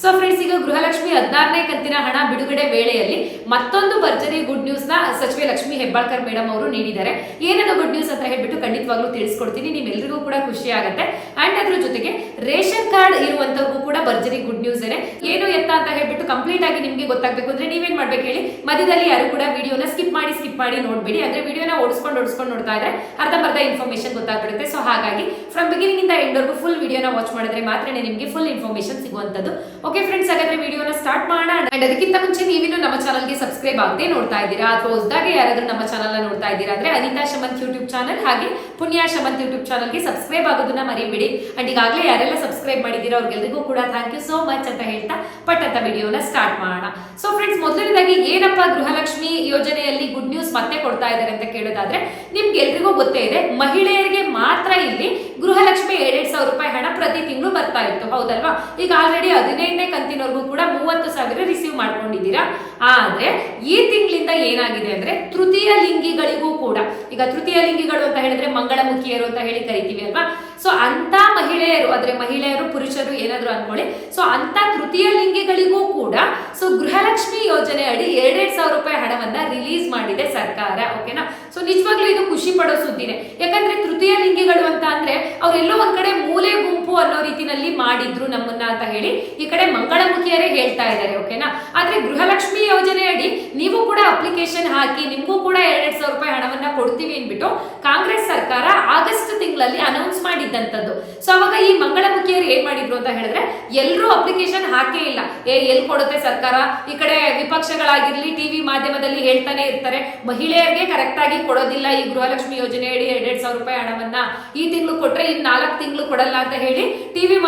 So friends ಈಗ ಗೃಹಲಕ್ಷ್ಮಿ ಹದಿನಾರನೇ ಕಂತಿನ ಹಣ ಬಿಡುಗಡೆ ವೇಳೆಯಲ್ಲಿ ಮತ್ತೊಂದು ಭರ್ಜರಿ ಗುಡ್ ನ್ಯೂಸ್ನ ಸಚಿವೆ ಲಕ್ಷ್ಮಿ ಹೆಬ್ಬಾಳ್ಕರ್ ಮೇಡಮ್ ಅವರು ನೀಡಿದ್ದಾರೆ. ಏನದು ಗುಡ್ ನ್ಯೂಸ್ ಅಂತ ಹೇಳ್ಬಿಟ್ಟು ಖಂಡಿತವಾಗ್ಲೂ ತಿಳಿಸ್ಕೊಡ್ತೀನಿ. ನಿಮ್ಮೆಲ್ಲರಿಗೂ ಕೂಡ ಖುಷಿ ಆಗುತ್ತೆ. ಅಂಡ್ ಅದ್ರ ಜೊತೆಗೆ ರೇಷನ್ ಕಾರ್ಡ್ ಇರುವಂತವ್ರಿಗೂ ಕೂಡ ಭರ್ಜರಿ ಗುಡ್ ನ್ಯೂಸ್ ಏನೇ ಏನು ಎತ್ತ ಅಂತ ಹೇಳ್ಬಿಟ್ಟು ಕಂಪ್ಲೀಟ್ ಆಗಿ ನಿಮ್ಗೆ ಗೊತ್ತಾಗಬೇಕು ಅಂದ್ರೆ ನೀವೇನ್ ಮಾಡ್ಬೇಕು ಹೇಳಿ? ಮಧ್ಯದಲ್ಲಿ ಯಾರು ಕೂಡ ವಿಡಿಯೋನ ಸ್ಕಿಪ್ ಮಾಡಿ ಸ್ಕಿಪ್ ಮಾಡಿ ನೋಡ್ಬೇಡಿ. ಅಂದ್ರೆ ವಿಡಿಯೋನ ಓಡಿಸ್ಕೊಂಡು ಓಡಿಸ್ಕೊಂಡು ನೋಡ್ತಾ ಇದ್ರೆ ಅರ್ಧಂಬರ್ಧ ಇನ್ಫಾರ್ಮೇಶನ್ ಗೊತ್ತಾಗ್ಬಿಡುತ್ತೆ. ಸೊ ಹಾಗಾಗಿ ಫ್ರಮ್ ಬಿಗಿನಿಂಗ್ ಇಂದ ಎಂಡ್ ಫುಲ್ ವಿಡಿಯೋನ ವಾಚ್ ಮಾಡಿದ್ರೆ ಮಾತ್ರ ನಿಮಗೆ ಫುಲ್ ಇನ್ಫಾರ್ಮೇಶನ್ ಸಿಗುವಂತದ್ದು. ಓಕೆ ಫ್ರೆಂಡ್ಸ್ ಹಾಗಾದ್ರೆ ವಿಡಿಯೋನ ಸ್ಟಾರ್ಟ್ ಮಾಡೋಣ. ಅಂಡ್ ಅದಕ್ಕಿಂತ ಮುಂಚೆ ನೀವಿನ್ನು ನಮ್ಮ ಚಾನಲ್ಗೆ ಸಬ್ಸ್ಕ್ರೈಬ್ ಆಗದೆ ನೋಡ್ತಾ ಇದ್ದೀರಾ? ಅಥವಾ ಹೊಸದಾಗಿ ಯಾರಾದ್ರೂ ನಮ್ಮ ಚಾನಲ್ ನೋಡ್ತಾ ಇದ್ದೀರಾ ಅಂದ್ರೆ ಅನಿತಾ ಶಮಂತ್ ಯೂಟ್ಯೂಬ್ ಚಾನಲ್ ಹಾಗೆ ಪುಣ್ಯ ಶಮಂತ್ ಯೂಟ್ಯೂಬ್ ಚಾನಲ್ಗೆ ಸಬ್ಸ್ಕ್ರೈಬ್ ಆಗೋದನ್ನ ಮರಿಬೇಡಿ. ಅಂಡ್ ಈಗಾಗಲೇ ಯಾರೆಲ್ಲ ಸಬ್ಸ್ಕ್ರೈಬ್ ಮಾಡಿದ್ದೀರಾ ಅವ್ರಿಗೆಲ್ರಿಗೂ ಕೂಡ ಥ್ಯಾಂಕ್ ಯು ಸೋ ಮಚ್ ಅಂತ ಹೇಳ್ತಾ ಪಟ್ ಅಂತ ವಿಡಿಯೋನ ಸ್ಟಾರ್ಟ್ ಮಾಡೋಣ. ಸೊ ಫ್ರೆಂಡ್ಸ್ ಮೊದಲನೇದಾಗಿ ಏನಪ್ಪ ಗೃಹಲಕ್ಷ್ಮಿ ಯೋಜನೆಯಲ್ಲಿ ಗುಡ್ ನ್ಯೂಸ್ ಮತ್ತೆ ಕೊಡ್ತಾ ಇದ್ದಾರೆ ಅಂತ ಕೇಳೋದಾದ್ರೆ ನಿಮ್ಗೆ ಎಲ್ರಿಗೂ ಗೊತ್ತೇ ಇದೆ, ಮಹಿಳೆಯರಿಗೆ ಮಾತ್ರ ಇಲ್ಲಿ ಗೃಹಲಕ್ಷ್ಮಿ ಎರಡ್ ಸಾವಿರ ರೂಪಾಯಿ ಹಣ ಪ್ರತಿ ತಿಂಗಳು ಬರ್ತಾ ಇತ್ತು. ಹೌದಲ್ವಾ? ಈಗ ಆಲ್ರೆಡಿ ಹದಿನೈದನೇ ಕಂತಿನವರೆಗೂ ಕೂಡ ಮೂವತ್ತು ಸಾವಿರ ರಿಸೀವ್ ಮಾಡ್ಕೊಂಡಿದ್ದೀರಾ? ಆದ್ರೆ ಈ ತಿಂಗಳಿಂದ ಏನಾಗಿದೆ ಅಂದ್ರೆ ತೃತೀಯ ಲಿಂಗಿಗಳಿಗೂ ಕೂಡ, ಈಗ ತೃತೀಯ ಲಿಂಗಿಗಳು ಅಂತ ಹೇಳಿದ್ರೆ ಮಂಗಳಮುಖಿಯರು ಅಂತ ಹೇಳಿ ಕರಿತೀವಿ ಅಲ್ವಾ? ಸೊ ಅಂತ ಮಹಿಳೆಯರು ಅಂದ್ರೆ ಮಹಿಳೆಯರು, ಪುರುಷರು ಏನಾದ್ರು ಅನ್ಕೊಳ್ಳಿ. ಸೊ ಅಂತ ತೃತೀಯ ಲಿಂಗಿಗಳಿಗೂ ಕೂಡ ಸೊ ಗೃಹಲಕ್ಷ್ಮಿ ಯೋಜನೆ ಅಡಿ ಎರಡೆರಡು ಸಾವಿರ ರೂಪಾಯಿ ಹಣವನ್ನ ರಿಲೀಸ್ ಮಾಡಿದೆ ಸರ್ಕಾರ ಓಕೆನಾ ಸೊ ನಿಜವಾಗ್ಲೂ ಇದು ಖುಷಿ ಪಡೋ ಸುದ್ದಿನೇ. ಯಾಕಂದ್ರೆ ತೃತೀಯ ಲಿಂಗಿಗಳು ಅಂತ ಅಂದ್ರೆ, ಅವ್ರೆಲ್ಲೋ ಒಂದ್ ಕಡೆ ಮೂಲೆ ಗುಂಪು ಅನ್ನೋ ರೀತಿನಲ್ಲಿ ಮಾಡಿದ್ರು ನಮ್ಮನ್ನ ಅಂತ ಹೇಳಿ ಈ ಕಡೆ ಮಂಗಳಮುಖಿಯರೇ ಹೇಳ್ತಾ ಇದ್ದಾರೆ ಓಕೆನಾ ಆದ್ರೆ ಗೃಹಲಕ್ಷ್ಮಿ ಯೋಜನೆ ಅಡಿ ನೀವು ಕೂಡ ಅಪ್ಲಿಕೇಶನ್ ಹಾಕಿ, ನಿಮಗೂ ಕೂಡ ಎರಡೆರಡು ಸಾವಿರ ರೂಪಾಯಿ ಹಣವನ್ನ ಕೊಡ್ತೀವಿ ಅಂದ್ಬಿಟ್ಟು, ಕಾಂಗ್ರೆಸ್ ಸರ್ಕಾರ ಆಗಸ್ಟ್ ತಿಂಗಳಲ್ಲಿ ಅನೌನ್ಸ್ ಮಾಡಿದ್ದಂಥದ್ದು ಸೊ ಅವಾಗ ಈ ಮಂಗಳಮುಖಿಯರು ಏನ್ ಮಾಡಿದ್ರು ಅಂತ ಹೇಳಿದ್ರೆ ಎಲ್ಲರೂ ಅಪ್ಲಿಕೇಶನ್ ಹಾಕೇ ಇಲ್ಲ. ಏ ಎಲ್ಲಿ ಕೊಡುತ್ತೆ ಸರ್ಕಾರ? ಈ ಕಡೆ ವಿಪಕ್ಷಗಳಾಗಿರ್ಲಿ ಟಿವಿ ಮಾಧ್ಯಮದಲ್ಲಿ ಹೇಳ್ತಾನೆ ಇರ್ತಾರೆ. ಮಹಿಳೆಯರಿಗೆ ಕರೆಕ್ಟ್ ಆಗಿ ಕೊಡೋದಿಲ್ಲ ಈ ಗೃಹಲಕ್ಷ್ಮಿ ಯೋಜನೆ ಅಡಿ ಎರಡೆರಡು ಸಾವಿರ ರೂಪಾಯಿ ಹಣವನ್ನ. ಈ ತಿಂಗಳು ಕೊಟ್ರೆ ಇನ್ ನಾಲ್ಕು ತಿಂಗಳು ಕೊಡಲ್ಲ ಅಂತ ಹೇಳಿ ಟಿವಿ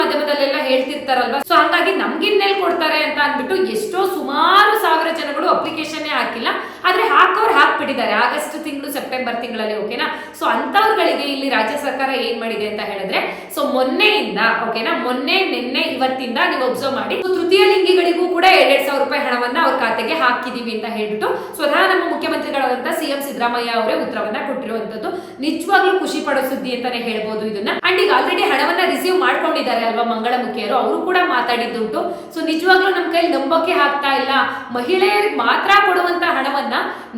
ಮಾಧ್ಯಮದಲ್ಲೆಲ್ಲ ಹೇಳ್ತಿರ್ತಾರಲ್ವಾ? ಸೊ ಹಂಗಾಗಿ ನಮ್ಗಿನ್ನೆಲ್ಲಿ ಕೊಡ್ತಾರೆ ಅಂತ ಅಂದ್ಬಿಟ್ಟು ಎಷ್ಟೋ ಸುಮಾರು ಸಾವಿರ ಜನಗಳು ಅಪ್ಲಿಕೇಶನ್ ಹಾಕಿಲ್ಲ. ಆದ್ರೆ ಹಾಕೋರು ಹಾಕ್ಬಿಟ್ಟಿದ್ದಾರೆ. ಆಗಸ್ಟ್ ತಿಂಗಳು ಸೆಪ್ಟೆಂಬರ್ ತಿಂಗಳಲ್ಲಿ ಓಕೆನಾ ಸೊ ಅಂತವ್ರುಗಳಿಗೆ ಇಲ್ಲಿ ರಾಜ್ಯ ಸರ್ಕಾರ ಏನ್ ಮಾಡಿದೆ ಅಂತ ಹೇಳಿದ್ರೆ ಸೊ ಮೊನ್ನೆಯಿಂದ ಓಕೆನಾ ಮೊನ್ನೆ, ನಿನ್ನೆ, ಇವತ್ತಿಂದ ನೀವು ಒಬ್ಸರ್ವ್ ಮಾಡಿ. ತೃತೀಯ ಲಿಂಗಿಗಳಿಗೂ ಕೂಡ ಎರಡೆರಡು ಸಾವಿರ ರೂಪಾಯಿ ಹಣವನ್ನ ಅವ್ರ ಖಾತೆಗೆ ಹಾಕಿದೀವಿ ಅಂತ ಹೇಳ್ಬಿಟ್ಟು ಸ್ವತಃ ನಮ್ಮ ಮುಖ್ಯಮಂತ್ರಿಗಳಾದಂತ ಸಿಎಂ ಸಿದ್ದರಾಮಯ್ಯ ಅವರೇ ಉತ್ತರವನ್ನ ಕೊಟ್ಟಿರುವಂತದ್ದು. ನಿಜವಾಗ್ಲೂ ಖುಷಿ ಪಡೋ ಸುದ್ದಿ ಅಂತಾನೆ ಹೇಳ್ಬೋದು ಇದನ್ನ. ಅಂಡ್ ಈಗ ಆಲ್ರೆಡಿ ಹಣವನ್ನ ರಿಸೀವ್ ಮಾಡ್ಕೊಂಡಿದ್ದಾರೆ ಅಲ್ವಾ ಮಂಗಳಮುಖಿಯರು ಅವರು ಕೂಡ ಮಾತಾಡಿದ್ದುಂಟು. ಸೊ ನಿಜವಾಗ್ಲೂ ನಮ್ಮ ಕೈಲಿ ನಂಬಕ್ಕೆ ಆಗ್ತಾ ಇಲ್ಲ. ಮಹಿಳೆಯರಿಗೆ ಮಾತ್ರ ಕೊಡುವಂತ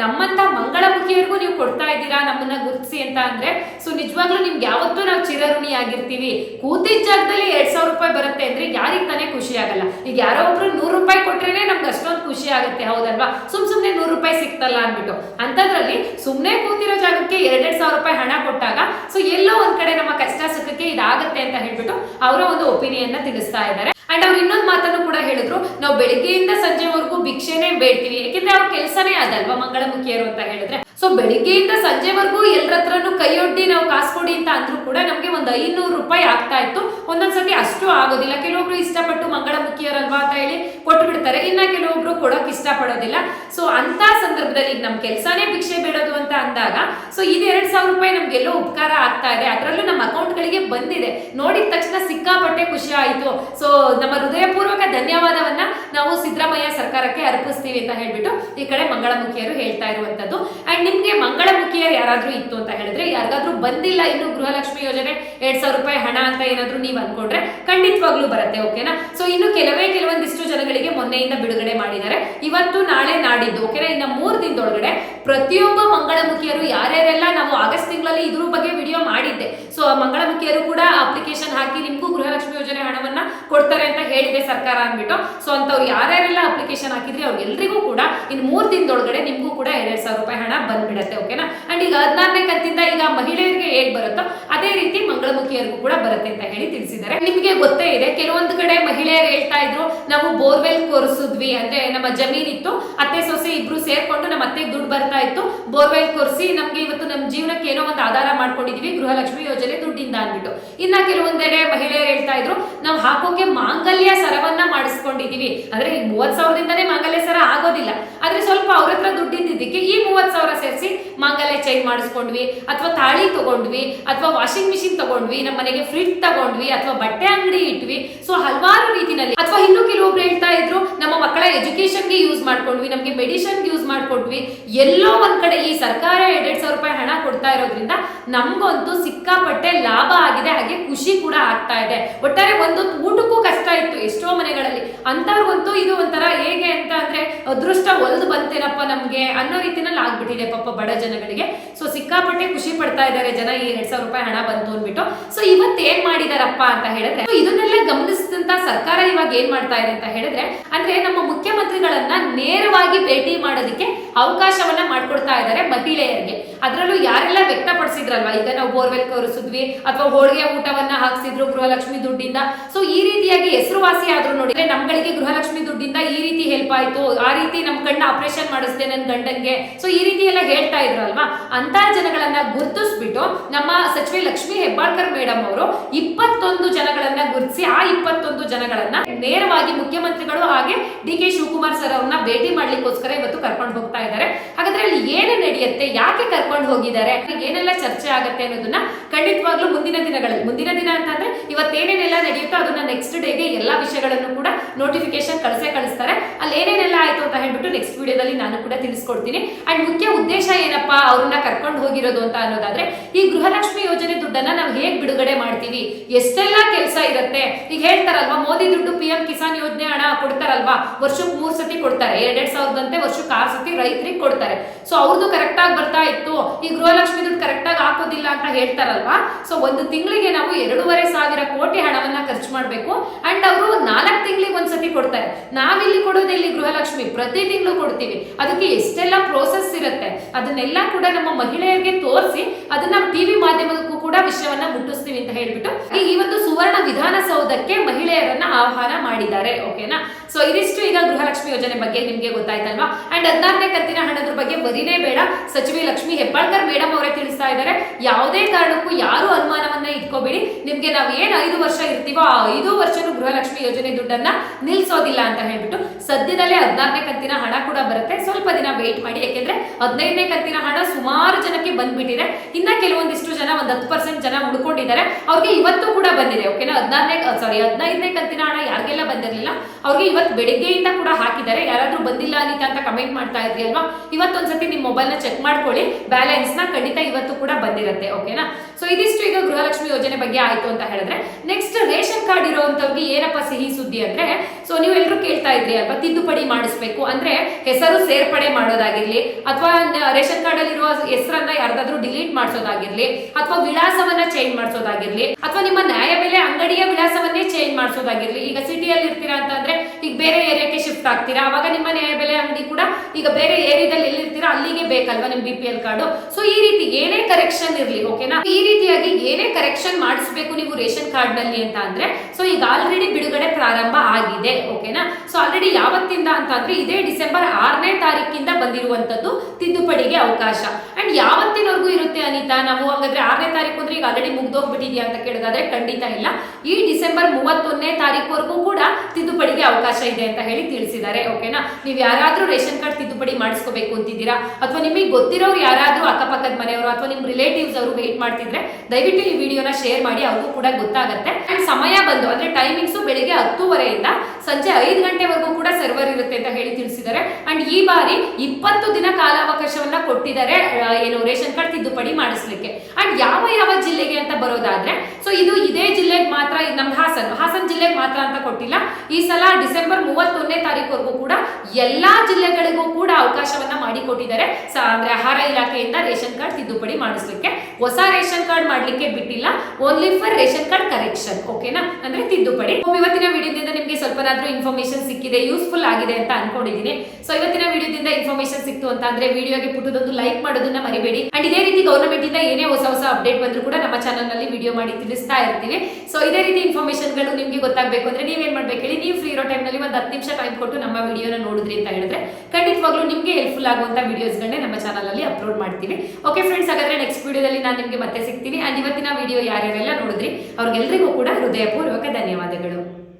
ನಮ್ಮಂತ ಮಂಗಳಮುಖಿಯರಿಗೂ ನೀವು ಕೊಡ್ತಾ ಇದ್ದೀರಾ ನಮ್ಮನ್ನ ಗುರುತಿಸಿ ಅಂತ ಅಂದ್ರೆ, ಸೊ ನಿಜವಾಗ್ಲೂ ನಿಮ್ಗೆ ಯಾವತ್ತೂ ನಾವು ಚಿರಋಣಿ ಆಗಿರ್ತೀವಿ. ಕೂತಿದ್ದ ಜಾಗದಲ್ಲಿ ಎರಡ್ ಸಾವಿರ ರೂಪಾಯಿ ಬರುತ್ತೆ ಅಂದ್ರೆ ಯಾರಿಗ್ ತಾನೇ ಖುಷಿ ಆಗಲ್ಲ. ಈಗ ಯಾರೋ ಒಬ್ರು ನೂರು ರೂಪಾಯಿ ಕೊಟ್ರೇನೆ ನಮ್ಗೆ ಅಷ್ಟೊಂದು ಖುಷಿ ಆಗುತ್ತೆ, ಹೌದಲ್ವಾ? ಸುಮ್ ಸುಮ್ನೆ ನೂರು ರೂಪಾಯಿ ಸಿಕ್ತಲ್ಲ ಅಂದ್ಬಿಟ್ಟು. ಅಂತದ್ರಲ್ಲಿ ಸುಮ್ನೆ ಕೂತಿರೋ ಜಾಗಕ್ಕೆ ಎರಡೆರಡು ಸಾವಿರ ರೂಪಾಯಿ ಹಣ ಕೊಟ್ಟಾಗ ಸೊ ಎಲ್ಲೋ ಒಂದ್ ಕಡೆ ನಮ್ಮ ಕಷ್ಟ ಸುಖಕ್ಕೆ ಇದಾಗತ್ತೆ ಅಂತ ಹೇಳ್ಬಿಟ್ಟು ಅವರ ಒಂದು ಒಪಿನಿಯನ್ನ ತಿಳಿಸ್ತಾ ಇದ್ದಾರೆ. ಅಂಡ್ ಅವ್ರು ಇನ್ನೊಂದು ಮಾತನ್ನು ಕೂಡ ಹೇಳಿದ್ರು, ನಾವು ಬೆಳಿಗ್ಗೆಯಿಂದ ಸಂಜೆವರೆಗೂ ಭಿಕ್ಷೆನೆ ಬೇಡ್ತೀವಿ. ಯಾಕೆಂದ್ರೆ ಅವ್ರ ಕೆಲಸನೇ ಅದಲ್ವಾ ಮಂಗಳಮುಖಿಯರು ಅಂತ ಹೇಳಿದ್ರೆ. ಸೊ ಬೆಳಿಗ್ಗೆಯಿಂದ ಸಂಜೆವರೆಗೂ ಎಲ್ಲರ ಹತ್ರನು ಕೈಯೊಡ್ಡಿ ನಾವು ಕಾಸು ಕೊಡಿ ಅಂತ ಅಂದ್ರೂ ಕೂಡ ನಮಗೆ ಒಂದು ಐನೂರು ರೂಪಾಯಿ ಆಗ್ತಾ ಇತ್ತು. ಒಂದೊಂದ್ಸತಿ ಅಷ್ಟು ಆಗೋದಿಲ್ಲ. ಕೆಲವೊಬ್ರು ಇಷ್ಟಪಟ್ಟು ಮಂಗಳಮುಖಿಯರಲ್ವಾ ಅಂತ ಹೇಳಿ ಕೊಟ್ಟು ಬಿಡ್ತಾರೆ ಇನ್ನ ಕೆಲವೊಬ್ರು ಕೊಡೋಕೆ ಇಷ್ಟಪಡೋದಿಲ್ಲ. ಸೊ ಅಂತ ಸಂದರ್ಭದಲ್ಲಿ ಈಗ ನಮ್ ಕೆಲಸನೇ ಭಿಕ್ಷೆ ಬೇಡೋದು ಅಂತ ಅಂದಾಗ ಸೊ ಇದು ಎರಡ್ ಸಾವಿರ ರೂಪಾಯಿ ನಮ್ಗೆಲ್ಲೋ ಉಪಕಾರ ಆಗ್ತಾ ಇದೆ. ಅದರಲ್ಲೂ ನಮ್ಮ ಅಕೌಂಟ್ಗಳಿಗೆ ಬಂದಿದೆ. ನೋಡಿದ ತಕ್ಷಣ ಸಿಕ್ಕಾಪಟ್ಟೆ ಖುಷಿ ಆಯಿತು. ಸೊ ನಮ್ಮ ಹೃದಯಪೂರ್ವಕ ಧನ್ಯವಾದವನ್ನ ನಾವು ಸಿದ್ದರಾಮಯ್ಯ ಸರ್ಕಾರಕ್ಕೆ ಅರ್ಪಿಸ್ತೀವಿ ಅಂತ ಹೇಳ್ಬಿಟ್ಟು ಈ ಕಡೆ ಮಂಗಳಮುಖಿಯರು ಹೇಳ್ತಾ ಇರುವಂತದ್ದು ಅಂಡ್ ನಿಮ್ಗೆ ಮಂಗಳಮುಖಿಯರು ಯಾರಾದ್ರೂ ಇತ್ತು ಅಂತ ಹೇಳಿದ್ರೆ, ಯಾರಿಗಾದ್ರೂ ಬಂದಿಲ್ಲ ಇನ್ನು ಗೃಹಲಕ್ಷ್ಮಿ ಯೋಜನೆ, ಎರಡ್ ಸಾವಿರ ರೂಪಾಯಿ ಹಣ ಅಂತ ಏನಾದ್ರೂ ನೀವು ಅನ್ಕೊಂಡ್ರೆ ಖಂಡಿತವಾಗ್ಲೂ ಬರುತ್ತೆ, ಓಕೆನಾ? ಸೊ ಇನ್ನು ಕೆಲವೇ ಕೆಲವೊಂದಿಷ್ಟು ಜನಗಳಿಗೆ ಮೊನ್ನೆಯಿಂದ ಬಿಡುಗಡೆ ಮಾಡಿದ್ದಾರೆ. ಇವತ್ತು, ನಾಳೆ ನಾಡಿದ್ದು, ಓಕೆನಾ? ಇನ್ನ ಮೂರ್ ದಿನದೊಳಗಡೆ ಪ್ರತಿಯೊಬ್ಬ ಮಂಗಳಮುಖಿಯರು ಯಾರ್ಯಾರೆಲ್ಲ ನಾವು ಆಗಸ್ಟ್ ತಿಂಗಳಲ್ಲಿ ಇದ್ರ ಬಗ್ಗೆ ವಿಡಿಯೋ ಮಾಡಿದ್ದೆ. ಸೊ ಮಂಗಳಮುಖಿಯರು ಕೂಡ ಅಪ್ಲಿಕೇಶನ್ ಹಾಕಿ ನಿಮ್ಗೂ ಗೃಹಲಕ್ಷ್ಮಿ ಯೋಜನೆ ಹಣವನ್ನ ಕೊಡ್ತಾರೆ ಅಂತ ಹೇಳಿದೆ ಸರ್ಕಾರ ಅಂದ್ಬಿಟ್ಟು. ಸೊ ಅಂತವ್ರು ಯಾರ್ಯಾರೆಲ್ಲ ಅಪ್ಲಿಕೇಶನ್ ಹಾಕಿದ್ರಿ ಅವ್ರಿಗೆಲ್ರಿಗೂ ಕೂಡ ಇನ್ನು ಮೂರು ದಿನದೊಳಗಡೆ ನಿಮಗೂ ಕೂಡ ಎರಡ್ ಸಾವಿರ ರೂಪಾಯಿ ಹಣ ಬಂದ್ಬಿಡತ್ತೆ ಓಕೆನಾ ಅಂಡ್ ಈಗ ಹದಿನಾರನೇ ಕಂತಿಂದ ಈಗ ಮಹಿಳೆಯರಿಗೆ ಹೇಗ್ ಬರುತ್ತೋ ಅದೇ ರೀತಿ ಮಂಗಳಮುಖಿಯರಿಗೂ ಕೂಡ ಬರುತ್ತೆ ಅಂತ ಹೇಳಿ ತಿಳಿಸಿದ್ದಾರೆ. ನಿಮಗೆ ಗೊತ್ತೇ ಇದೆ, ಕೆಲವೊಂದು ಕಡೆ ಮಹಿಳೆಯರು ಹೇಳ್ತಾ ಇದ್ರು, ನಾವು ಬೋರ್ವೆಲ್ ಕೊರ್ಸಿದ್ವಿ ಅಂದ್ರೆ ನಮ್ಮ ಜಮೀನಿತ್ತು ಅತ್ತೆ ಸೊಸೆ ಇಬ್ರು ಸೇರ್ಕೊಂಡು ನಮ್ಮ ಅತ್ತೆಗೆ ದುಡ್ಡು ಬರ್ತಾ ಇತ್ತು, ಬೋರ್ವೆಲ್ ಕೊರ್ಸಿ ನಮ್ಗೆ ಇವತ್ತು ನಮ್ಮ ಜೀವನಕ್ಕೆ ಏನೋ ಒಂದು ಆಧಾರ ಮಾಡ್ಕೊಂಡಿದೀವಿ, ಗೃಹಲಕ್ಷ್ಮಿ ಯೋಜನೆ ದುಡ್ಡಿಂದ ಅಂದ್ಬಿಟ್ಟು. ಇನ್ನ ಕೆಲವೊಂದೆಡೆ ಮಹಿಳೆಯರು ಹೇಳ್ತಾ ಇದ್ರು, ನಾವು ಹಾಕೋಕೆ ಮಾಂಗಲ್ಯ ಸರವನ್ನ ಮಾಡಿಸ್ಕೊಂಡಿದೀವಿ. ಅಂದ್ರೆ ಈ ಮೂವತ್ ಸಾವಿರದಿಂದನೇ ಮಾಂಗಲ್ಯ ಸರ ಆಗೋದಿಲ್ಲ. ಆದ್ರೆ ಸ್ವಲ್ಪ ಅವ್ರ ಹತ್ರ ದುಡ್ಡಿದ್ದಕ್ಕೆ ಈ ಮೂವತ್ ಸಾವಿರ ಸೇರಿಸಿ ಮಾಂಗಲ್ಯ ಚೈನ್ ಮಾಡಿಸ್ಕೊಂಡ್ವಿ, ಅಥವಾ ತಾಳಿ ತಗೊಂಡ್ವಿ, ಅಥವಾ ವಾಷಿಂಗ್ ಮಿಷಿನ್ ತಗೊಂಡ್ವಿ ನಮ್ಮ ಮನೆಗೆ ಫ್ರಿಡ್ ತಗೊಂಡ್ವಿ, ಅಥವಾ ಬಟ್ಟೆ ಅಂಗಡಿ ಇಟ್ವಿ. ಸೊ ಹಲವಾರು ರೀತಿಯಲ್ಲಿ ಅಥವಾ ಇನ್ನು ಕೆಲವೊಬ್ರು ಹೇಳ್ತಾ ಇದ್ರು, ನಮ್ಮ ಮಕ್ಕಳ ಎಜುಕೇಶನ್ಗೆ ಯೂಸ್ ಮಾಡ್ಕೊಂಡ್ವಿ, ನಮಗೆ ಮೆಡಿಷನ್ ಯೂಸ್ ಮಾಡ್ಕೊಂಡ್ವಿ. ಎಲ್ಲೋ ಒಂದ್ ಕಡೆ ಈ ಸರ್ಕಾರ ಎರಡ್ ಸಾವಿರ ರೂಪಾಯಿ ಹಣ ಕೊಡ್ತಾ ಇರೋದ್ರಿಂದ ನಮಗಂತೂ ಸಿಕ್ಕಾಪಟ್ಟೆ ಲಾಭ ಆಗಿದೆ, ಹಾಗೆ ಖುಷಿ ಕೂಡ ಆಗ್ತಾ ಇದೆ. ಒಟ್ಟಾರೆ ಒಂದು ಊಟಕ್ಕೂ ಕಷ್ಟ ಇತ್ತು ಎಷ್ಟೋ ಮನೆಗಳಲ್ಲಿ ಅಂತವ್ರಿಗಂತೂ ಇದು ಒಂಥರ ಹೇಗೆ ಅಂತ ಅಂದ್ರೆ, ಅದೃಷ್ಟ ಒಲ್ದು ಬಂತೇನಪ್ಪ ನಮ್ಗೆ ಅನ್ನೋ ರೀತಿನಲ್ಲಿ ಆಗ್ಬಿಟ್ಟಿದೆ ಪಾಪ ಬಡ ಜನಗಳಿಗೆ. ಸೊ ಸಿಕ್ಕಾಪಟ್ಟೆ ಖುಷಿ ಪಡ್ತಾ ಇದ್ದಾರೆ ಜನ, ಈ ಎರಡ್ ಸಾವಿರ ರೂಪಾಯಿ ಹಣ ಬಂತು ಅಂದ್ಬಿಟ್ಟು. ಸೊ ಇವತ್ತು ಏನ್ ಮಾಡಿದಾರಪ್ಪ ಅಂತ ಹೇಳಿದ್ರೆ, ಇದನ್ನೆಲ್ಲ ಗಮನಿಸಿದಂತ ಸರ್ಕಾರ ಇವಾಗ ಏನ್ ಮಾಡ್ತಾ ಇದೆ ಅಂತ ಹೇಳಿದ್ರೆ, ಅಂದ್ರೆ ನಮ್ಮ ಮುಖ್ಯಮಂತ್ರಿಗಳನ್ನ ನೇರವಾಗಿ ಭೇಟಿ ಮಾಡೋದಕ್ಕೆ ಅವಕಾಶವನ್ನ ಮಾಡ್ಕೊಡ್ತಾ ಇದ್ದಾರೆ ಮಹಿಳೆಯರಿಗೆ. ಅದರಲ್ಲೂ ಯಾರೆಲ್ಲ ವ್ಯಕ್ತಪಡಿಸಿದ್ರಲ್ವಾ? ಈಗ ನಾವು ಬೋರ್ವೆಲ್ ಕರೆಸಿದ್ವಿ ಅಥವಾ ಹೋಳಿಗೆ ಊಟವನ್ನ ಹಾಕ್ಸಿದ್ರು ಗೃಹಲಕ್ಷ್ಮಿ ದುಡ್ಡಿಂದ. ಸೊ ಈ ರೀತಿಯಾಗಿ ಹೆಸರುವಾಸಿ ಆದ್ರೂ ನೋಡಿದ್ರೆ ನಮ್ಗಳಿಗೆ ಗೃಹಲಕ್ಷ್ಮಿ ದುಡ್ಡಿಂದ ಈ ರೀತಿ ಹೆಲ್ಪ್ ಆಯ್ತು. ಆ ರೀತಿ ನಮ್ ಕಣ್ಣ ಆಪರೇಷನ್ ಮಾಡಿಸ್ದೆ ನನ್ ಗಂಡನ್ಗೆ. ಸೊ ಈ ರೀತಿ ಎಲ್ಲ ಹೇಳ್ತಾ ಇದ್ರಲ್ವಾ? ಅಂತ ಜನಗಳನ್ನ ಗುರುತಿಸ್ಬಿಟ್ಟು ನಮ್ಮ ಸಚಿವೆ ಲಕ್ಷ್ಮಿ ಹೆಬ್ಬಾಳ್ಕರ್ ಮೇಡಮ್ ಅವರು ಇಪ್ಪತ್ತೊಂದು ಜನಗಳನ್ನ ಗುರುತಿಸಿ, ಆ ಇಪ್ಪತ್ತೊಂದು ಜನಗಳನ್ನ ನೇರವಾಗಿ ಮುಖ್ಯಮಂತ್ರಿಗಳು ಹಾಗೆ ಡಿ ಕೆ ಶಿವಕುಮಾರ್ ಸರ್ ಅವ್ರನ್ನ ಭೇಟಿ ಮಾಡ್ಲಿಕ್ಕೋಸ್ಕರ ಇವತ್ತು ಕರ್ಕೊಂಡು ಹೋಗ್ತಾ ಇದ್ದಾರೆ. ಹಾಗಾದ್ರೆ ಅಲ್ಲಿ ಏನೇ ನಡೆಯುತ್ತೆ, ಯಾಕೆ ಕರ್ಕೊಂಡು ಹೋಗಿದ್ದಾರೆ, ಏನೆಲ್ಲ ಚರ್ಚೆ ಆಗುತ್ತೆ ಅನ್ನೋದನ್ನ ಖಂಡಿತವಾಗ್ಲೂ ಮುಂದಿನ ದಿನಗಳಲ್ಲಿ, ಮುಂದಿನ ದಿನ ಅಂತಂದ್ರೆ ಇವತ್ತೇನೇನೆಲ್ಲ ನಡೆಯುತ್ತೋ ಅದನ್ನ ನೆಕ್ಸ್ಟ್ ಡೇಗೆ ಎಲ್ಲಾ ವಿಷಯಗಳನ್ನು ಕೂಡ ನೋಟಿಫಿಕೇಶನ್ ಕಳಿಸೇ ಕಳಿಸ್ತಾರೆ. ಅಲ್ಲಿ ಏನೇನೆಲ್ಲ ಆಯ್ತು ಅಂತ ಹೇಳ್ಬಿಟ್ಟು ನೆಕ್ಸ್ಟ್ ವಿಡಿಯೋದಲ್ಲಿ ನಾನು ಕೂಡ ತಿಳಿಸ್ಕೊಡ್ತೀನಿ. ಅಂಡ್ ಮುಖ್ಯ ಉದ್ದೇಶ ಏನಪ್ಪಾ ಅವ್ರನ್ನ ಕರ್ಕೊಂಡು ಹೋಗಿರೋದು ಅಂತ ಅನ್ನೋದಾದ್ರೆ, ಈ ಗೃಹಲಕ್ಷ್ಮಿ ಯೋಜನೆ ದುಡ್ಡನ್ನ ನಾವು ಹೇಗ್ ಬಿಡುಗಡೆ ಮಾಡ್ತೀವಿ, ಎಷ್ಟೆಲ್ಲ ಕೆಲಸ ಇರುತ್ತೆ, ಈಗ ಹೇಳ್ತಾರಲ್ವಾ, ಮೋದಿ ದುಡ್ಡು ಪಿ ಎಂ ಕಿಸಾನ್ ಯೋಜನೆ ಹಣ ಕೊಡ್ತಾರಲ್ವಾ, ವರ್ಷಕ್ಕೆ ಮೂರ್ ಸತಿ ಕೊಡ್ತಾರೆ. ಎರಡೆರಡ್ ಸಾವಿರದಂತೆ ವರ್ಷಕ್ಕೆ ಆರು ಸತಿ ರೈತರಿಗೆ ಕೊಡ್ತಾರೆ. ಸೊ ಅವ್ರದ್ದು ಕರೆಕ್ಟ್ ಆಗಿ ಬರ್ತಾ ಇತ್ತು. ಈ ಗೃಹಲಕ್ಷ್ಮಿ ದುಡ್ಡು ಕರೆಕ್ಟ್ ಆಗಿ ಹಾಕೋದಿಲ್ಲ ಅಂತ ಹೇಳ್ತಾರಲ್ವಾ? ಸೊ ಒಂದು ತಿಂಗಳಿಗೆ ನಾವು ಎರಡೂವರೆ ಸಾವಿರ ಕೋಟಿ ಹಣವನ್ನ ಖರ್ಚು ಮಾಡಬೇಕು. ಅಂಡ್ ಅವರು ನಾಲ್ಕು ತಿಂಗಳಿಗೆ ಒಂದ್ಸತಿ ಕೊಡ್ತಾರೆ. ನಾವಿಲ್ಲಿ ಕೊಡೋದು ಇಲ್ಲಿ ಗೃಹಲಕ್ಷ್ಮಿ. ಪ್ರತಿ ತಿಂಗಳು ಕೊಡ್ತೀವಿ. ಅದಕ್ಕೆ ಎಷ್ಟೆಲ್ಲ ಪ್ರೋಸೆಸ್ ಇರುತ್ತೆ. ಅದನ್ನೆಲ್ಲ ಕೂಡ ನಮ್ಮ ಮಹಿಳೆಯರಿಗೆ ತೋರಿಸಿ, ಅದನ್ನ ಟಿವಿ ಮಾಧ್ಯಮಕ್ಕೂ ಕೂಡ ವಿಷಯವನ್ನ ಮುಟ್ಟಿಸ್ತೀವಿ ಅಂತ ಹೇಳ್ಬಿಟ್ಟು ಈ ಒಂದು ಸುವರ್ಣ ವಿಧಾನಸೌಧಕ್ಕೆ ಮಹಿಳೆಯರನ್ನ ಆಹ್ವಾನ ಮಾಡಿದ್ದಾರೆ. ಓಕೆನಾ ಸೊ ಇದಿಷ್ಟು ಈಗ ಗೃಹಲಕ್ಷ್ಮಿ ಯೋಜನೆ ಬಗ್ಗೆ ನಿಮ್ಗೆ ಗೊತ್ತಾಯ್ತಲ್ವಾ? ಅಂಡ್ ಹದಿನಾರನೇ ಕಂತಿನ ಹಣದ ಬಗ್ಗೆ ಬರೀನೇ ಬೇಡ. ಸಚಿವೆ ಲಕ್ಷ್ಮಿ ಹೆಬ್ಬಾಳ್ಕರ್ ಮೇಡಮ್ ಅವರೇ ತಿಳಿಸ್ತಾ ಇದ್ದಾರೆ. ಯಾವುದೇ ಕಾರಣಕ್ಕೂ ಯಾರು ಅನುಮಾನವನ್ನ ಇಟ್ಕೋಬೇಡಿ. ನಿಮ್ಗೆ ನಾವು ಏನ್ ಐದು ವರ್ಷ ಇರ್ತೀವೋ ಆ ಐದು ವರ್ಷನೂ ಗೃಹಲಕ್ಷ್ಮಿ ಯೋಜನೆ ದುಡ್ಡನ್ನ ನಿಲ್ಸೋದಿಲ್ಲ ಅಂತ ಹೇಳ್ಬಿಟ್ಟು ಸದ್ಯದಲ್ಲೇ ಹದಿನಾರನೇ ಕಂತಿನ ಹಣ ಕೂಡ ಬರುತ್ತೆ. ಸ್ವಲ್ಪ ದಿನ ವೇಟ್ ಮಾಡಿ. ಯಾಕೆಂದ್ರೆ ಹದಿನೈದನೇ ಕಂತಿನ ಹಣ ಸುಮಾರು ಜನಕ್ಕೆ ಬಂದ್ಬಿಟ್ಟಿದೆ. ಇನ್ನ ಕೆಲವೊಂದಿಷ್ಟು ಜನ, ಒಂದ್ ಹತ್ತು ಪರ್ಸೆಂಟ್ ಜನ ಉಳ್ಕೊಂಡಿದ್ದಾರೆ. ಅವ್ರಿಗೆ ಇವತ್ತು ಕೂಡ ಬಂದಿದೆ. ಓಕೆನಾ? ಹದಿನಾರನೇ ಸಾರಿ ಹದಿನೈದನೇ ಕಂತಿನ ಹಣ ಯಾರಿಗೆಲ್ಲ ಬಂದಿರಲಿಲ್ಲ. ಅವ್ರಿಗೆ ಇವತ್ತು ಬೆಳಿಗ್ಗೆಯಿಂದ ಕೂಡ ಹಾಕಿದ್ದಾರೆ. ಯಾರಾದ್ರೂ ಬಂದಿಲ್ಲ ಅನಿತಾ ಅಂತ ಕಮೆಂಟ್ ಮಾಡ್ತಾ ಇದ್ರಿ ಅಲ್ವಾ? ಇವತ್ತೊಂದ್ಸತಿ ನಿಮ್ಮ ಮೊಬೈಲ್ನ ಚೆಕ್ ಮಾಡ್ಕೊಳ್ಳಿ. ಬ್ಯಾಲೆನ್ಸ್ನ ಖಂಡಿತ ಇವತ್ತು ಕೂಡ ಬಂದಿರುತ್ತೆ ಓಕೆನಾ ಸೊ ಇದಿಷ್ಟು ಈಗ ಗೃಹಲಕ್ಷ್ಮಿ ಯೋಜನೆ ಬಗ್ಗೆ ಆಯ್ತು ಅಂತ ಹೇಳಿದ್ರೆ ನೆಕ್ಸ್ಟ್ ರೇಷನ್ ಕಾರ್ಡ್ ಇರೋವಂಥವ್ರಿಗೆ ಏನಪ್ಪ ಸಿಹಿ ಸುದ್ದಿ ಅಂದ್ರೆ ಸೊ ನೀವು ಎಲ್ಲರೂ ಕೇಳ್ತಾ ಇದ್ರಿ ಅಲ್ವಾ? ತಿದ್ದುಪಡಿ ಮಾಡಿಸ್ಬೇಕು ಅಂದ್ರೆ ಹೆಸರು ಸೇರ್ಪಡೆ ಮಾಡೋದಾಗಿರ್ಲಿ, ಅಥವಾ ರೇಷನ್ ಕಾರ್ಡ್ ಅಲ್ಲಿ ಹೆಸರನ್ನ ಯಾರ್ದಾದ್ರೂ ಡಿಲೀಟ್ ಮಾಡಿಸೋದಾಗಿರ್ಲಿ, ಅಥವಾ ವಿಳಾಸವನ್ನ ಚೇಂಜ್ ಮಾಡಿಸೋದಾಗಿರ್ಲಿ, ಅಥವಾ ನಿಮ್ಮ ನ್ಯಾಯ ಬೆಲೆ ಅಂಗಡಿಯ ವಿಳಾಸವನ್ನೇ ಚೇಂಜ್ ಮಾಡಿಸೋದಾಗಿರ್ಲಿ. ಈಗ ಸಿಟಿಯಲ್ಲಿ ಇರ್ತೀರಾ ಅಂತಂದ್ರೆ ಈಗ ಬೇರೆ ಏರಿಯಾಕ್ಕೆ ಶಿಫ್ಟ್ ಆಗ್ತೀರಾ? ಅವಾಗ ನಿಮ್ಮ ನ್ಯಾಯಬೆಲೆ ಅಂಗಡಿ ಕೂಡ ಈಗ ಬೇರೆ ಏರಿಯಾದಲ್ಲಿ ಎಲ್ಲಿರ್ತೀರಾ? ಅಲ್ಲಿಗೆ ಬೇಕಲ್ವಾ ನಿಮ್ B P L card so ಈ ರೀತಿ ಏನೇ ಕರೆಕ್ಷನ್ ಇರ್ಲಿ ಓಕೆನಾ ಈ ರೀತಿಯಾಗಿ ಏನೇ ಕರೆಕ್ಷನ್ ಮಾಡಿಸ್ಬೇಕು ನೀವು ರೇಷನ್ ಕಾರ್ಡ್ನಲ್ಲಿ ಅಂತ ಅಂದ್ರೆ ಸೊ ಈಗ ಆಲ್ರೆಡಿ ಬಿಡುಗಡೆ ಪ್ರಾರಂಭ ಆಗಿದೆ ಓಕೆನಾ ಸೊ ಆಲ್ರೆಡಿ ಯಾವತ್ತಿಂದ ಅಂತ ಅಂದ್ರೆ ಇದೇ ಡಿಸೆಂಬರ್ ಆರನೇ ತಾರೀಕಿಂದ ಬಂದಿರುವಂತದ್ದು ತಿದ್ದುಪಡಿಗೆ ಅವಕಾಶ. ಅಂಡ್ ಯಾವತ್ತಿನವರೆಗೂ ಇರುತ್ತೆ ಅನಿತಾ? ನಾವು ಹಾಗಾದ್ರೆ ಆರನೇ ತಾರೀಕು ಅಂದ್ರೆ ಈಗ ಆಲ್ರೆಡಿ ಮುಗ್ದೋಗ್ಬಿಟ್ಟಿದ್ಯಾ ಅಂತ ಕೇಳೋದಾದ್ರೆ ಖಂಡಿತ ಇಲ್ಲ. ಈ ಡಿಸೆಂಬರ್ ಮೂವತ್ತೊಂದನೇ ತಾರೀಕುವರೆಗೂ ಕೂಡ ತಿದ್ದುಪಡಿಗೆ ಅವಕಾಶ ಇದೆ ಅಂತ ಹೇಳಿ ತಿಳಿಸಿದ್ದಾರೆ ಓಕೆನಾ ನೀವು ಯಾರಾದ್ರೂ ರೇಷನ್ ಕಾರ್ಡ್ ತಿದ್ದುಪಡಿ ಮಾಡಿಸ್ಕೋಬೇಕು ಅಂತಿದ್ದೀರಾ? ಅಥವಾ ನಿಮಗೆ ಗೊತ್ತಿರೋರು ಯಾರಾದ್ರೂ ಅಕ್ಕಪಕ್ಕದ ಮನೆಯವರು ಅಥವಾ ನಿಮ್ ರಿಲೇಟಿವ್ಸ್ ಅವರು ವೇಟ್ ಮಾಡ್ತಿದ್ರೆ ದಯವಿಟ್ಟು ಈ ವಿಡಿಯೋನ ಶೇರ್ ಮಾಡಿ, ಅವ್ರಿಗೂ ಕೂಡ ಗೊತ್ತಾಗುತ್ತೆ. ಅಂಡ್ ಸಮಯ ಬಂದು, ಅಂದ್ರೆ ಟೈಮಿಂಗ್ಸ್ ಬೆಳಿಗ್ಗೆ ಹತ್ತುವರೆಯಿಂದ escuela ಸಂಜೆ ಐದು ಗಂಟೆವರೆಗೂ ಕೂಡ ಸರ್ವರ್ ಇರುತ್ತೆ ಅಂತ ಹೇಳಿ ತಿಳಿಸಿದ್ದಾರೆ. ಅಂಡ್ ಈ ಬಾರಿ ಇಪ್ಪತ್ತು ದಿನ ಕಾಲಾವಕಾಶವನ್ನ ಕೊಟ್ಟಿದ್ದಾರೆ ಏನು ರೇಷನ್ ಕಾರ್ಡ್ ತಿದ್ದುಪಡಿ ಮಾಡಿಸ್ಲಿಕ್ಕೆ. ಅಂಡ್ ಯಾವ ಯಾವ ಜಿಲ್ಲೆಗೆ ಅಂತ ಬರೋದಾದ್ರೆ ಸೊ ಇದು ಇದೇ ಜಿಲ್ಲೆಗೆ ಮಾತ್ರ ನಮ್ದು ಹಾಸನ್. ಹಾಸನ್ ಜಿಲ್ಲೆಗೆ ಮಾತ್ರ ಅಂತ ಕೊಟ್ಟಿಲ್ಲ. ಈ ಸಲ ಡಿಸೆಂಬರ್ ಮೂವತ್ತೊಂದನೇ ತಾರೀಕುವರೆಗೂ ಕೂಡ ಎಲ್ಲಾ ಜಿಲ್ಲೆಗಳಿಗೂ ಕೂಡ ಅವಕಾಶವನ್ನ ಮಾಡಿಕೊಟ್ಟಿದ್ದಾರೆ. ಅಂದ್ರೆ ಆಹಾರ ಇಲಾಖೆಯಿಂದ ರೇಷನ್ ಕಾರ್ಡ್ ತಿದ್ದುಪಡಿ ಮಾಡಿಸ್ಲಿಕ್ಕೆ. ಹೊಸ ರೇಷನ್ ಕಾರ್ಡ್ ಮಾಡ್ಲಿಕ್ಕೆ ಬಿಟ್ಟಿಲ್ಲ. Only for ration card correction ಓಕೆನಾ ಅಂದ್ರೆ ತಿದ್ದುಪಡಿ. ಇವತ್ತಿನ ವಿಡಿಯೋದಿಂದ ನಿಮಗೆ ಸ್ವಲ್ಪನಾದ್ರೂ ಇನ್ಫಾರ್ಮೇಶನ್ ಸಿಕ್ಕಿದೆ ಯೂಸ್ಫುಲ್ ಆಗಿದೆ ಅಂತ ಅನ್ಕೊಂಡಿದ್ದೀನಿ. ಸೊ ಇವತ್ತಿನ ವಿಡಿಯೋದಿಂದ ಇನ್ಫಾರ್ಮೇಶನ್ ಸಿಕ್ತು ಅಂತ ಅಂದ್ರೆ ವಿಡಿಯೋಗೆ ಪುಟ್ಟದೊಂದು ಲೈಕ್ ಮಾಡೋದನ್ನ ಮರಿಬೇಡಿ. ಅಂಡ್ ಇದೇ ರೀತಿ ಗೌರ್ಮೆಂಟ್ ಇಂದ ಏನೇ ಹೊಸ ಹೊಸ ಅಪ್ಡೇಟ್ ಬಂದ್ರು ಕೂಡ ನಮ್ಮ ಚಾನಲ್ನಲ್ಲಿ ವಿಡಿಯೋ ಮಾಡಿ ತಿಳಿಸ್ತಾ ಇರ್ತೀವಿ. ಸೊ ಇದೇ ರೀತಿ ಇನ್ಫಾರ್ಮೇಶನ್ಗಳು ನಿಮಗೆ ಗೊತ್ತಾಗಬೇಕು ಅಂದ್ರೆ ನೀವೇನ್ ಮಾಡ್ಬೇಕು ಹೇಳಿ? ನೀವು ಫ್ರೀ ಇರೋ ಟೈಮ್ನಲ್ಲಿ ಒಂದು ಹತ್ತು ನಿಮಿಷ ಟೈಮ್ ಕೊಟ್ಟು ನಮ್ಮ ವಿಡಿಯೋನ ನೋಡಿದ್ರಿ ಅಂತ ಹೇಳಿದ್ರೆ ಖಂಡಿತವಾಗ್ಲೂ ನಿಮಗೆ ಹೆಲ್ಪ್ಫುಲ್ ಆಗುವಂತ ವಿಡಿಯೋಸ್ಗಳನ್ನೇ ನಮ್ಮ ಚಾನಲ್ ಅಲ್ಲಿ ಅಪ್ಲೋಡ್ ಮಾಡ್ತೀವಿ. ಓಕೆ ಫ್ರೆಂಡ್ಸ್ ಹಾಗಾದ್ರೆ ನೆಕ್ಸ್ಟ್ ವಿಡಿಯೋದಲ್ಲಿ ನಾನು ನಿಮಗೆ ಮತ್ತೆ ಸಿಗ್ತೀನಿ. ಅಂಡ್ ಇವತ್ತಿನ ವಿಡಿಯೋ ಯಾರ್ಯಾರೆಲ್ಲ ನೋಡಿದ್ರಿ ಅವ್ರಿಗೆಲ್ಲರಿಗೂ ಕೂಡ ಹೃದಯಪೂರ್ವಕ ಧನ್ಯವಾದಗಳು.